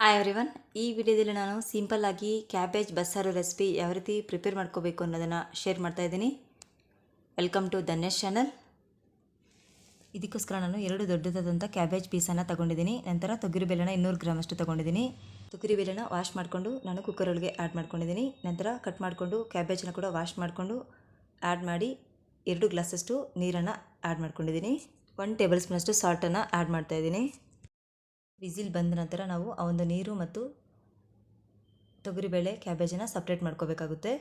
Hi everyone ಈ ವಿಡಿಯೋದಲ್ಲಿ ನಾನು ಸಿಂಪಲ್ ಆಗಿ ಕ್ಯಾಬೇಜ್ ಬಸ್ಸಾರು ರೆಸಿಪಿ ಯಾವ ರೀತಿ ಪ್ರಿಪೇರ್ ಮಾಡ್ಕೋಬೇಕು ಅನ್ನೋದನ್ನು ಶೇರ್ ಮಾಡ್ತಾ ಇದ್ದೀನಿ. ವೆಲ್ಕಮ್ ಟು ಧನ್ಯಶ್ ಚಾನಲ್ ಇದಕ್ಕೋಸ್ಕರ ನಾನು ಎರಡು ದೊಡ್ಡದಾದಂಥ ಕ್ಯಾಬೇಜ್ ಪೀಸನ್ನು ತಗೊಂಡಿದ್ದೀನಿ. ನಂತರ ತೊಗರಿಬೇಳೆನ ಇನ್ನೂರು ಗ್ರಾಮ್ ಅಷ್ಟು ತೊಗೊಂಡಿದ್ದೀನಿ. ತೊಗರಿಬೇಳೆನ ವಾಶ್ ಮಾಡಿಕೊಂಡು ನಾನು ಕುಕ್ಕರ್ ಒಳಗೆ ಆ್ಯಡ್ ಮಾಡ್ಕೊಂಡಿದ್ದೀನಿ. ನಂತರ ಕಟ್ ಮಾಡಿಕೊಂಡು ಕ್ಯಾಬೇಜನ್ನ ಕೂಡ ವಾಶ್ ಮಾಡಿಕೊಂಡು ಆ್ಯಡ್ ಮಾಡಿ ಎರಡು ಗ್ಲಾಸಷ್ಟು ನೀರನ್ನು ಆ್ಯಡ್ ಮಾಡ್ಕೊಂಡಿದ್ದೀನಿ. ಒನ್ ಟೇಬಲ್ ಸ್ಪೂನಷ್ಟು ಸಾಲ್ಟನ್ನು ಆ್ಯಡ್ ಮಾಡ್ತಾಯಿದ್ದೀನಿ ವಿಸಿಲ್ ಬಂದ ನಂತರ ನಾವು ಆ ಒಂದು ನೀರು ಮತ್ತು ತೊಗರಿಬೇಳೆ ಕ್ಯಾಬೇಜನ್ನು ಸಪ್ರೇಟ್ ಮಾಡ್ಕೋಬೇಕಾಗುತ್ತೆ.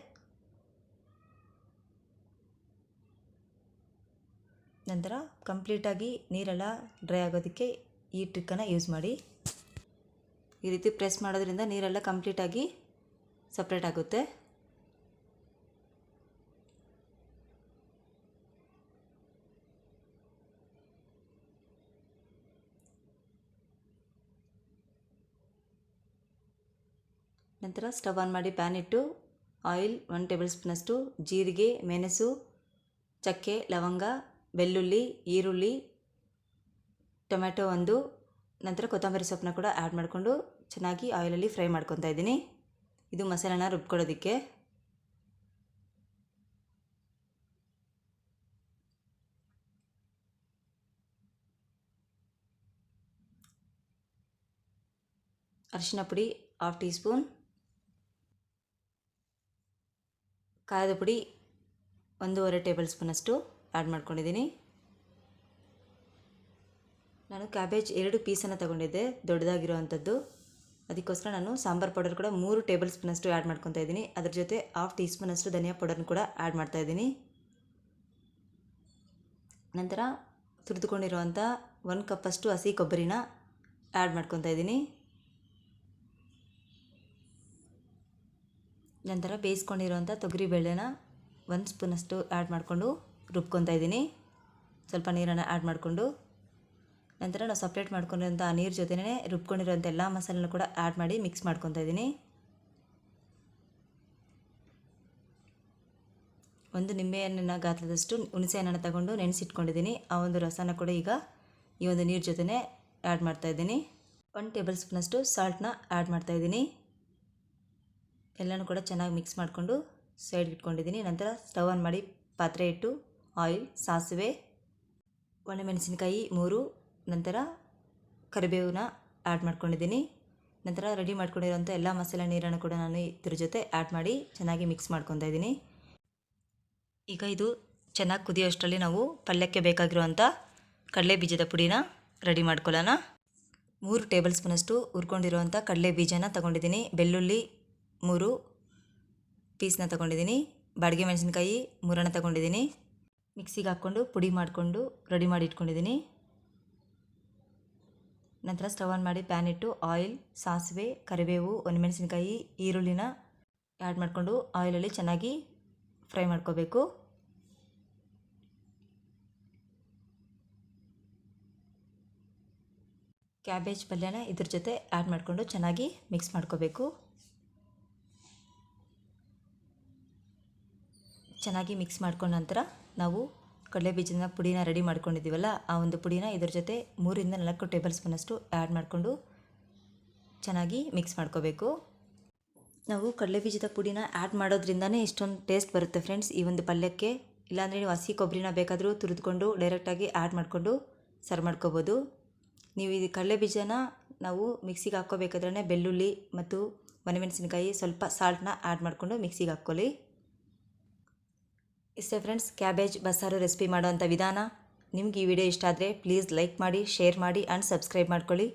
ನಂತರ ಕಂಪ್ಲೀಟಾಗಿ ನೀರೆಲ್ಲ ಡ್ರೈ ಆಗೋದಕ್ಕೆ ಈ ಟ್ರಿಕ್ಕನ್ನು ಯೂಸ್ ಮಾಡಿ. ಈ ರೀತಿ ಪ್ರೆಸ್ ಮಾಡೋದ್ರಿಂದ ನೀರೆಲ್ಲ ಕಂಪ್ಲೀಟಾಗಿ ಸಪ್ರೇಟ್ ಆಗುತ್ತೆ. ನಂತರ ಸ್ಟವ್ ಆನ್ ಮಾಡಿ ಪ್ಯಾನ್ ಇಟ್ಟು ಆಯಿಲ್ ಒನ್ ಟೇಬಲ್ ಸ್ಪೂನಷ್ಟು ಜೀರಿಗೆ, ಮೆಣಸು, ಚಕ್ಕೆ, ಲವಂಗ, ಬೆಳ್ಳುಳ್ಳಿ, ಈರುಳ್ಳಿ ಟೊಮೆಟೊ ಒಂದು, ನಂತರ ಕೊತ್ತಂಬರಿ ಸೊಪ್ಪನ್ನ ಕೂಡ ಆ್ಯಡ್ ಮಾಡಿಕೊಂಡು ಚೆನ್ನಾಗಿ ಆಯಿಲಲ್ಲಿ ಫ್ರೈ ಮಾಡ್ಕೊತಾ ಇದ್ದೀನಿ. ಇದು ಮಸಾಲೆನ ರುಬ್ಕೊಳ್ಳೋದಕ್ಕೆ. ಅರಿಶಿನ ಪುಡಿ ಹಾಫ್ ಟೀ ಸ್ಪೂನ್ ಖಾರದ ಪುಡಿ ಒಂದೂವರೆ ಟೇಬಲ್ ಸ್ಪೂನಷ್ಟು ಆ್ಯಡ್ ಮಾಡ್ಕೊಂಡಿದ್ದೀನಿ. ನಾನು ಕ್ಯಾಬೇಜ್ ಎರಡು ಪೀಸನ್ನು ತಗೊಂಡಿದ್ದೆ, ದೊಡ್ಡದಾಗಿರೋವಂಥದ್ದು. ಅದಕ್ಕೋಸ್ಕರ ನಾನು ಸಾಂಬಾರು ಪೌಡರ್ ಕೂಡ ಮೂರು ಟೇಬಲ್ ಸ್ಪೂನಷ್ಟು ಆ್ಯಡ್ ಮಾಡ್ಕೊತಾ ಇದ್ದೀನಿ. ಅದ್ರ ಜೊತೆ ಹಾಫ್ ಟೀ ಸ್ಪೂನಷ್ಟು ಧನಿಯಾ ಪೌಡರ್ನ ಕೂಡ ಆ್ಯಡ್ ಮಾಡ್ತಾ ಇದ್ದೀನಿ. ನಂತರ ತುರಿದುಕೊಂಡಿರುವಂಥ ಒಂದು ಕಪ್ಪಷ್ಟು ಹಸಿ ಕೊಬ್ಬರಿನ ಆ್ಯಡ್ ಮಾಡ್ಕೊತಾ ಇದ್ದೀನಿ. ನಂತರ ಬೇಯಿಸ್ಕೊಂಡಿರೋಂಥ ತೊಗರಿಬೇಳೆನ ಒಂದು ಸ್ಪೂನಷ್ಟು ಆ್ಯಡ್ ಮಾಡಿಕೊಂಡು ರುಬ್ಕೊತಾ ಇದ್ದೀನಿ. ಸ್ವಲ್ಪ ನೀರನ್ನು ಆ್ಯಡ್ ಮಾಡಿಕೊಂಡು ನಂತರ ನಾವು ಸಪ್ರೇಟ್ ಮಾಡ್ಕೊಂಡಿರೋಂಥ ಆ ನೀರು ಜೊತೆನೇ ರುಬ್ಕೊಂಡಿರೋಂಥ ಎಲ್ಲ ಮಸಾಲೆನೂ ಕೂಡ ಆ್ಯಡ್ ಮಾಡಿ ಮಿಕ್ಸ್ ಮಾಡ್ಕೊತಾ ಇದ್ದೀನಿ. ಒಂದು ನಿಂಬೆಹಣ್ಣಿನ ಗಾತ್ರದಷ್ಟು ಹುಣಸೆ ಹಣ್ಣನ್ನು ತಗೊಂಡು ನೆನೆಸಿಟ್ಕೊಂಡಿದ್ದೀನಿ. ಆ ಒಂದು ರಸನ ಕೂಡ ಈಗ ಈ ಒಂದು ನೀರು ಜೊತೆನೇ ಆ್ಯಡ್ ಮಾಡ್ತಾಯಿದ್ದೀನಿ ಒನ್ ಟೇಬಲ್ ಸ್ಪೂನಷ್ಟು ಸಾಲ್ಟನ್ನ ಆ್ಯಡ್ ಮಾಡ್ತಾಯಿದ್ದೀನಿ ಎಲ್ಲನೂ ಕೂಡ ಚೆನ್ನಾಗಿ ಮಿಕ್ಸ್ ಮಾಡಿಕೊಂಡು ಸೈಡ್ಗೆ ಇಟ್ಕೊಂಡಿದ್ದೀನಿ. ನಂತರ ಸ್ಟವ್ ಆನ್ ಮಾಡಿ ಪಾತ್ರೆ ಇಟ್ಟು ಆಯಿಲ್ ಸಾಸಿವೆ ಒಣಮೆಣಸಿನಕಾಯಿ ಮೂರು, ನಂತರ ಕರಿಬೇವನ್ನ ಆ್ಯಡ್ ಮಾಡ್ಕೊಂಡಿದ್ದೀನಿ. ನಂತರ ರೆಡಿ ಮಾಡ್ಕೊಂಡಿರೋಂಥ ಎಲ್ಲ ಮಸಾಲೆ ನೀರನ್ನು ಕೂಡ ನಾನು ಇದ್ರ ಜೊತೆ ಆ್ಯಡ್ ಮಾಡಿ ಚೆನ್ನಾಗಿ ಮಿಕ್ಸ್ ಮಾಡ್ಕೊತಾ ಇದ್ದೀನಿ. ಈಗ ಇದು ಚೆನ್ನಾಗಿ ಕುದಿಯೋಷ್ಟರಲ್ಲಿ ನಾವು ಪಲ್ಯಕ್ಕೆ ಬೇಕಾಗಿರುವಂಥ ಕಡಲೆ ಬೀಜದ ಪುಡಿನ ರೆಡಿ ಮಾಡ್ಕೊಳ್ಳೋಣ. ಮೂರು ಟೇಬಲ್ ಸ್ಪೂನಷ್ಟು ಹುರ್ಕೊಂಡಿರುವಂಥ ಕಡಲೆ ಬೀಜನ ತಗೊಂಡಿದ್ದೀನಿ. ಬೆಳ್ಳುಳ್ಳಿ ಮೂರು. ಪೀಸ್ನ ತಗೊಂಡಿದ್ದೀನಿ. ಬಾಡಿಗೆ ಮೆಣಸಿನ್ಕಾಯಿ, ಮೂರನ್ನ ತಗೊಂಡಿದ್ದೀನಿ. ಮಿಕ್ಸಿಗೆ ಹಾಕ್ಕೊಂಡು ಪುಡಿ ಮಾಡಿಕೊಂಡು ರೆಡಿ ಮಾಡಿ ಇಟ್ಕೊಂಡಿದ್ದೀನಿ. ನಂತರ ಸ್ಟವ್ ಆನ್ ಮಾಡಿ ಪ್ಯಾನ್ ಇಟ್ಟು ಆಯಿಲ್, ಸಾಸಿವೆ, ಕರಿಬೇವು, ಒಣಮೆಣಸಿನ್ಕಾಯಿ, ಈರುಳ್ಳಿನ ಆ್ಯಡ್ ಮಾಡಿಕೊಂಡು ಆಯಿಲಲ್ಲಿ ಚೆನ್ನಾಗಿ ಫ್ರೈ ಮಾಡ್ಕೋಬೇಕು. ಕ್ಯಾಬೇಜ್ ಪಲ್ಯನ ಇದ್ರ ಜೊತೆ ಆ್ಯಡ್ ಮಾಡಿಕೊಂಡು ಚೆನ್ನಾಗಿ ಮಿಕ್ಸ್ ಮಾಡ್ಕೋಬೇಕು. ಚೆನ್ನಾಗಿ ಮಿಕ್ಸ್ ಮಾಡ್ಕೊಂಡ ನಂತರ ನಾವು ಕಡಲೆ ಬೀಜದ ಪುಡಿನ ರೆಡಿ ಮಾಡ್ಕೊಂಡಿದ್ದೀವಲ್ಲ, ಆ ಒಂದು ಪುಡಿನ ಇದ್ರ ಜೊತೆ ಮೂರಿಂದ ನಾಲ್ಕು ಟೇಬಲ್ ಸ್ಪೂನಷ್ಟು ಆ್ಯಡ್ ಮಾಡಿಕೊಂಡು ಚೆನ್ನಾಗಿ ಮಿಕ್ಸ್ ಮಾಡ್ಕೋಬೇಕು. ನಾವು ಕಡಲೆ ಬೀಜದ ಪುಡಿನ ಆ್ಯಡ್ ಮಾಡೋದ್ರಿಂದನೇ ಇಷ್ಟೊಂದು ಟೇಸ್ಟ್ ಬರುತ್ತೆ ಫ್ರೆಂಡ್ಸ್ ಈ ಒಂದು ಪಲ್ಯಕ್ಕೆ ಇಲ್ಲಾಂದರೆ ನೀವು ಹಸಿ ಕೊಬ್ಬರಿನ ಬೇಕಾದರೂ ತುರಿದುಕೊಂಡು ಡೈರೆಕ್ಟಾಗಿ ಆ್ಯಡ್ ಮಾಡಿಕೊಂಡು ಸರ್ವ್ ಮಾಡ್ಕೋಬೋದು. ನೀವು ಇದು ಕಡಲೆ ಬೀಜನ ನಾವು ಮಿಕ್ಸಿಗೆ ಹಾಕ್ಕೋಬೇಕಾದ್ರೆ ಬೆಳ್ಳುಳ್ಳಿ ಮತ್ತು ಒಣಮೆಣಸಿನಕಾಯಿ ಸ್ವಲ್ಪ ಸಾಲ್ಟನ್ನ ಆ್ಯಡ್ ಮಾಡಿಕೊಂಡು ಮಿಕ್ಸಿಗೆ ಹಾಕ್ಕೊಳ್ಳಿ. ಇಷ್ಟೇ ಫ್ರೆಂಡ್ಸ್ ಕ್ಯಾಬೇಜ್ ಬಸ್ಸಾರು ರೆಸಿಪಿ ಮಾಡೋವಂಥ ವಿಧಾನ. ನಿಮ್ಗೆ ಈ ವಿಡಿಯೋ ಇಷ್ಟ ಆದರೆ ಪ್ಲೀಸ್ ಲೈಕ್ ಮಾಡಿ ಶೇರ್ ಮಾಡಿ ಆ್ಯಂಡ್ ಸಬ್ಸ್ಕ್ರೈಬ್ ಮಾಡ್ಕೊಳ್ಳಿ.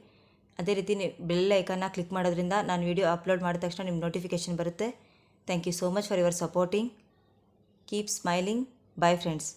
ಅದೇ ರೀತಿ ಬೆಲ್ ಐಕನ್ನ ಕ್ಲಿಕ್ ಮಾಡೋದ್ರಿಂದ ನಾನು ವಿಡಿಯೋ ಅಪ್ಲೋಡ್ ಮಾಡಿದ ತಕ್ಷಣ ನಿಮ್ಗೆ ನೋಟಿಫಿಕೇಷನ್ ಬರುತ್ತೆ. Thank you so much for your supporting keep smiling bye friends